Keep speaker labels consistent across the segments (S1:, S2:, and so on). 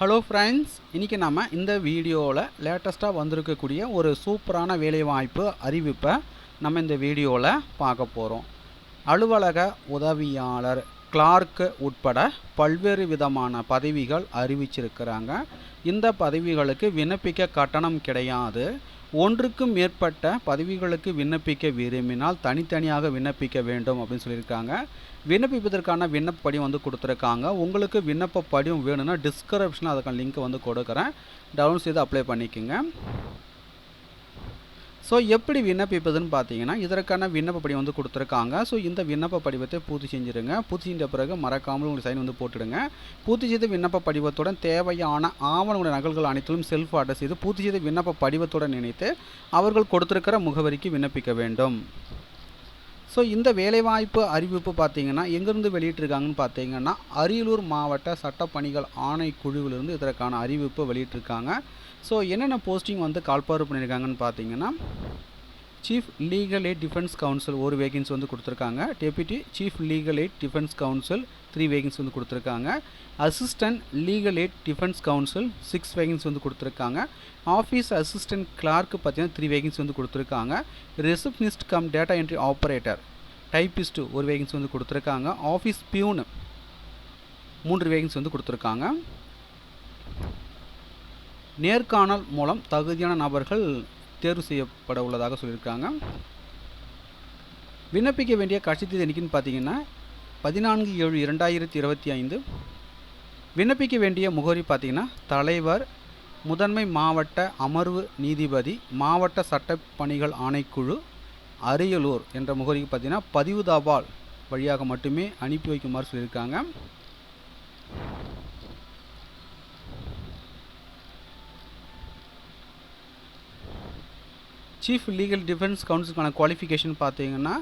S1: Hello friends இன்றைக்கி நம்ம இந்த வீடியோவில் லேட்டஸ்ட்டாக வந்திருக்கக்கூடிய ஒரு சூப்பரான வேலைவாய்ப்பு அறிவிப்பை நம்ம இந்த வீடியோவில் பார்க்க போகிறோம் அலுவலக உதவியாளர் கிளார்க்கு உட்பட பல்வேறு விதமான பதவிகள் அறிவிச்சிருக்கிறாங்க. இந்த பதவிகளுக்கு விண்ணப்பிக்க கட்டணம் கிடையாது. ஒன்றுக்கும் மேற்பட்ட பதவிகளுக்கு விண்ணப்பிக்க விரும்பினால் தனித்தனியாக விண்ணப்பிக்க வேண்டும் அப்படின்னு சொல்லியிருக்காங்க. விண்ணப்பிப்பதற்கான விண்ணப்ப படிவம் வந்து கொடுத்துருக்காங்க. உங்களுக்கு விண்ணப்ப படிவம் வேணும்னா டிஸ்கிரிப்ஷனில் அதுக்கான லிங்க் வந்து கொடுக்குறேன். டவுன்லோட் செய்து அப்ளை பண்ணிக்கோங்க. ஸோ எப்படி விண்ணப்பிப்பதுன்னு பார்த்தீங்கன்னா இதற்கான விண்ணப்ப படிவம் வந்து கொடுத்துருக்காங்க. ஸோ இந்த விண்ணப்ப படிவத்தை பூர்த்தி செஞ்சுருங்க. பூர்த்தி செஞ்ச பிறகு மறக்காமல் உங்களுக்கு சைன் வந்து போட்டுடுங்க. பூர்த்தி செய்த விண்ணப்ப படிவத்துடன் தேவையான ஆவணங்களுடைய நகல்கள் அனைத்திலும் செல்ஃப் அட்ரஸ் செய்து பூர்த்தி செய்த விண்ணப்ப படிவத்துடன் இணைத்து அவர்கள் கொடுத்துருக்கிற முகவரிக்கு விண்ணப்பிக்க வேண்டும். ஸோ இந்த வேலைவாய்ப்பு அறிவிப்பு பார்த்தீங்கன்னா எங்கேருந்து வெளியிட்டிருக்காங்கன்னு பார்த்தீங்கன்னா அரியலூர் மாவட்ட சட்டப்பணிகள் ஆணைக்குழுவிலிருந்து இதற்கான அறிவிப்பு வெளியிட்டிருக்காங்க. ஸோ என்னென்ன போஸ்டிங் வந்து கால்பாறு பண்ணியிருக்காங்கன்னு பார்த்தீங்கன்னா chief legal aid defence council ஒரு வேகன்சி வந்து கொடுத்துருக்காங்க. Deputy chief legal aid defence council three vacancy வந்து கொடுத்துருக்காங்க. Assistant legal aid defence council six vacancy வந்து கொடுத்துருக்காங்க. ஆஃபீஸ் அசிஸ்டன்ட் கிளார்க்கு பார்த்தீங்கன்னா த்ரீ வேகன்சி வந்து கொடுத்துருக்காங்க. Receptionist cum data entry operator typist ஒரு வேகன்சி வந்து கொடுத்துருக்காங்க. ஆஃபீஸ் பியூனு மூன்று வேகன்சி வந்து கொடுத்துருக்காங்க. நேர்காணல் மூலம் தகுதியான நபர்கள் தேர்வு செய்யப்பட உள்ளதாக சொல்லியிருக்காங்க. விண்ணப்பிக்க வேண்டிய கட்சி தேதி பார்த்தீங்கன்னா பதினான்கு ஏழு இரண்டாயிரத்தி இருபத்தி ஐந்து. விண்ணப்பிக்க வேண்டிய முகவரி பார்த்தீங்கன்னா தலைவர் முதன்மை மாவட்ட அமர்வு நீதிபதி மாவட்ட சட்டப்பணிகள் ஆணைக்குழு அரியலூர் என்ற முகவரிக்கு பார்த்தீங்கன்னா பதிவு தபால் வழியாக மட்டுமே அனுப்பி வைக்குமாறு சொல்லியிருக்காங்க. சீஃப் லீகல் டிஃபென்ஸ் கவுன்சிலுக்கான குவாலிஃபிகேஷன் பார்த்தீங்கன்னா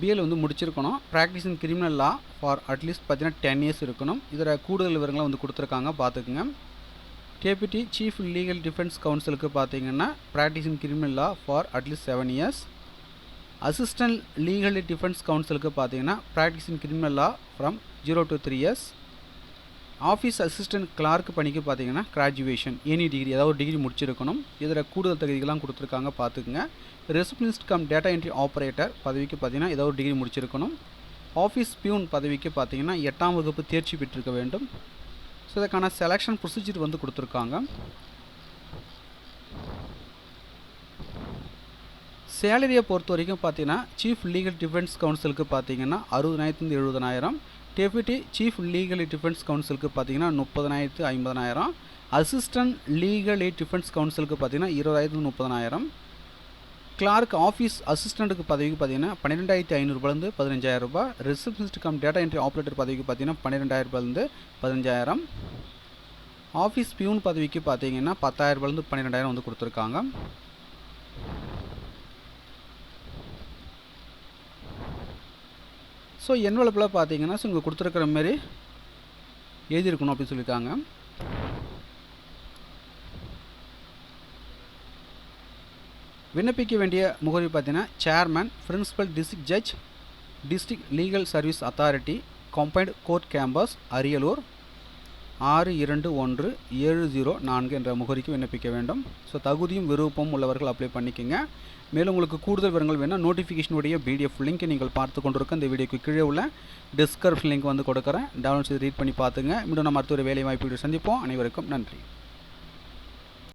S1: பிஎல் வந்து முடிச்சிருக்கணும். Practice in criminal law for at least பார்த்தீங்கன்னா டென் இயர்ஸ் இருக்கணும். இதில் கூடுதல் விவரங்களை வந்து கொடுத்துருக்காங்க பார்த்துக்குங்க. டெபியூட்டி சீஃப் லீகல் டிஃபென்ஸ் கவுன்சிலுக்கு பார்த்தீங்கன்னா practice in criminal law for at least seven years assistant legal defence கவுன்சிலுக்கு பார்த்தீங்கன்னா practice in criminal law from zero to three years office assistant clerk பணிக்கு பார்த்தீங்கன்னா கிராஜுவேஷன் எனி டிகிரி ஏதாவது ஒரு degree முடிச்சிருக்கணும். இதில் கூடுதல் தகுதிகள்லாம் கொடுத்துருக்காங்க பார்த்துக்குங்க. Receptionist cum data entry operator பதவிக்கு பார்த்தீங்கன்னா ஏதாவது ஒரு டிகிரி முடிச்சிருக்கணும். ஆஃபீஸ் பியூன் பதவிக்கு பார்த்தீங்கன்னா எட்டாம் வகுப்பு தேர்ச்சி பெற்றிருக்க வேண்டும். ஸோ இதுக்கான செலெக்ஷன் ப்ரொசீஜர் வந்து கொடுத்துருக்காங்க. சேலரியை பொறுத்த வரைக்கும் பார்த்தீங்கன்னா சீஃப் லீகல் டிஃபென்ஸ் கவுன்சிலுக்கு பார்த்தீங்கன்னா அறுபதாயிரத்துலேருந்து எழுபதனாயிரம் டெபியூட்டி சீஃப் லீகல் டிஃபென்ஸ் கவுன்சிலுக்கு பார்த்தீங்கன்னா முப்பதனாயிரத்து ஐம்பதனாயிரம் அசிஸ்டன்ட் லீகல் எய்ட் டிஃபென்ஸ் கவுன்சிலுக்கு பார்த்தீங்கன்னா இருபதாயிரத்து முப்பதனாயிரம் கிளார்க் ஆஃபீஸ் அசிஸ்டண்ட்டுக்கு பதவிக்கு பார்த்தீங்கன்னா பன்னிரெண்டாயிரத்தி ஐநூறுபாலேருந்து பதினஞ்சாயிரம் ரூபாய் receptionist cum data entry operator பதவிக்கு பார்த்தீங்கன்னா பன்னிரெண்டாயிரம் ரூபாயிலேருந்து பதினஞ்சாயிரம். ஆஃபீஸ் பியூன் பதவிக்கு பார்த்தீங்கன்னா பத்தாயிரரூபாலேருந்து பன்னிரெண்டாயிரம் வந்து கொடுத்துருக்காங்க. ஸோ என்வலப்பில் பார்த்தீங்கன்னா ஸோ இங்கே கொடுத்துருக்குற மாரி எழுதியிருக்கணும் அப்படின்னு சொல்லியிருக்காங்க. விண்ணப்பிக்க வேண்டிய முகவரி பார்த்தீங்கன்னா chairman principal district judge district legal service authority combined court campus Ariyalur. ஆறு இரண்டு ஒன்று ஏழு ஜீரோ நான்கு என்ற முகவரிக்கு விண்ணப்பிக்க வேண்டும். ஸோ தகுதியும் விருப்பமும் உள்ளவர்கள் அப்ளை பண்ணிக்கோங்க. மேலும் உங்களுக்கு கூடுதல் விவரங்கள் வேணால் நோட்டிஃபிகேஷனுடைய பிடிஎஃப் லிங்க் நீங்கள் பார்த்து கொண்டிருக்க இந்த வீடியோக்கு கீழே உள்ள டிஸ்கிரிப்ஷன் லிங்க் வந்து கொடுக்குறேன். டவுன்லோட் செய்து ரீட் பண்ணி பார்த்துங்க. மீண்டும் நம்ம அடுத்த ஒரு வேலை வாய்ப்பு சந்திப்போம். அனைவருக்கும் நன்றி.